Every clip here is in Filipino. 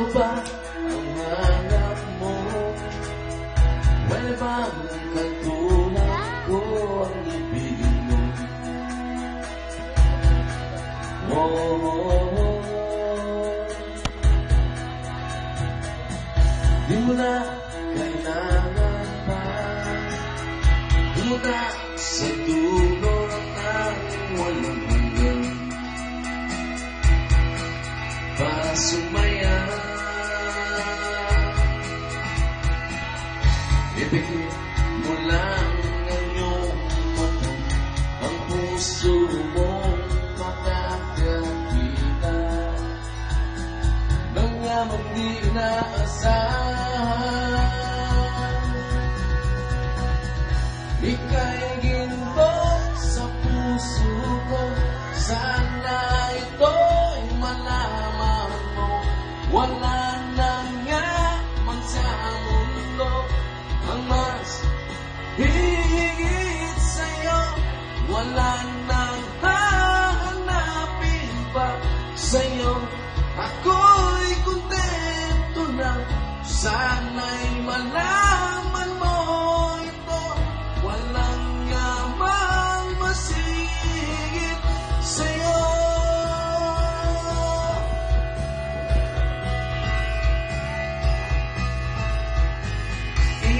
no bar. Di mo na kailangan pa. Pumunta sa dulo ng walang hanggan Para sumaya. Ipikit mo lang ang iyong mata Ang puso mong Yamang di inaasahan? Sa puso ko. Sana ito'y malaman mo. Wala nang yaman sa mundo. Ang mas hihigit sa'yo Wala nang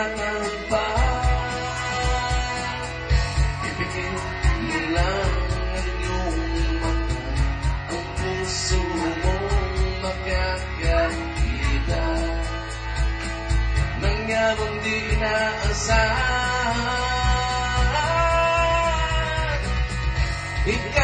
jangan hilang kita.